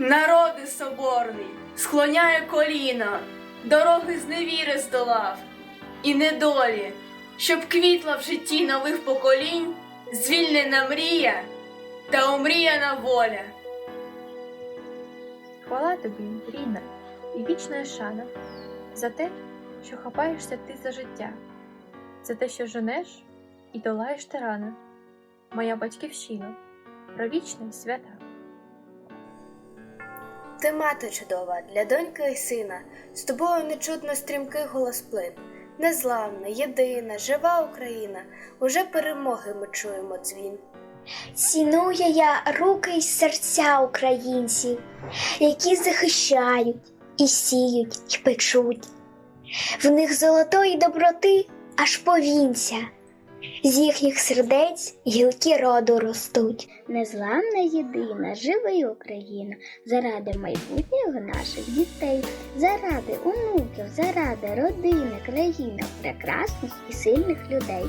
Народи соборний, склоняє коліна, дороги з невіри здолав, і недолі, щоб квітла в житті нових поколінь, звільнена мрія та омріяна воля. Хвала тобі, рідна, і вічна шана за те, що хапаєшся ти за життя, за те, що женеш і долаєш тирана, моя батьківщина, провічна свята. Ти мати чудова для доньки і сина, з тобою не чутно стрімкий голос плин. Незламна, єдина, жива Україна, уже перемоги ми чуємо дзвін. Ціную я руки й серця українців, які захищають і сіють, і печуть. В них золотої доброти аж повінця, з їхніх сердець гілки роду ростуть. Незламна єдина, живий Україна, заради майбутнього наших дітей, заради онуків, заради родини, країни, прекрасних і сильних людей.